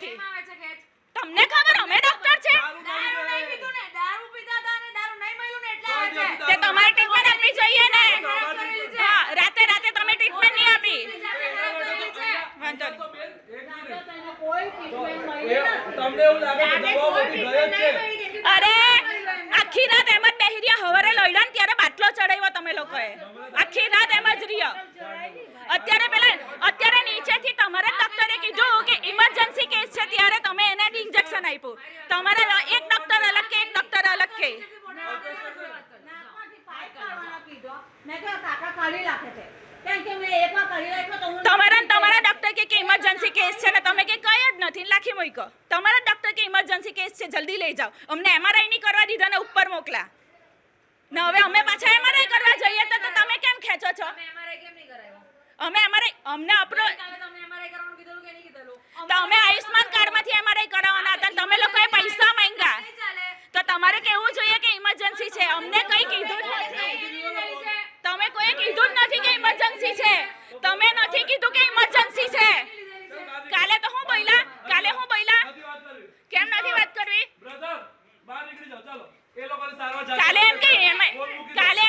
નથી. તમને ખબર? અમે ડોક્ટર છે. દારૂ પીધા હતા અને દારૂ નહીં મળ્યું ને એટલે આવે છે. તે તમારે ટ્રીટમેન્ટ આપવી જોઈએ ને. હા રાતે રાતે તમે ટ્રીટમેન્ટ નહીં આપી. વાંધો તમને અરે આખી રાત એમ જ બેહરિયા હવારે લઈલા ને ત્યારે બાટલો ચડાવ્યો તમે લોકોએ? આખી રાત એમ જ રહ્યો. અત્યારે તમારા એક ડોક્ટર અલગ કે એક ડોક્ટર અલગ કે તમારા તમારા ડોક્ટર કે ઇમરજન્સી કેસ છે ને તમે કે કઈ જ નથી. લાખી મૂકો. તમારા ડોક્ટર કે ઇમરજન્સી કેસ છે જલ્દી લઈ જાઓ. અમને એમઆરઆઈ નહીં કરવા દીધા ને ઉપર મોકલા. ને હવે અમે પાછા એમઆરઆઈ કરવા જઈએ તો તમે કેમ ખેંચો છો? અમે એમઆરઆઈ અમને અપ્રો તો અમે આયુષ્માન કાર્ડમાંથી એમઆરઆઈ કરાવવાના હતા ને તમે લોકોએ પૈસા માંગ્યા તો તમારે કેવું જોઈએ કે ઇમરજન્સી છે. અમને કઈ કીધું જ નથી. તમે કોઈ કીધું જ નથી કે ઇમરજન્સી છે. તમે નથી કીધું કે ઇમરજન્સી છે. કાલે તો હું બોલ્યા? કાલે હું બોલ્યા? કેમ નથી વાત કરવી? કાલે એમ કે. કાલે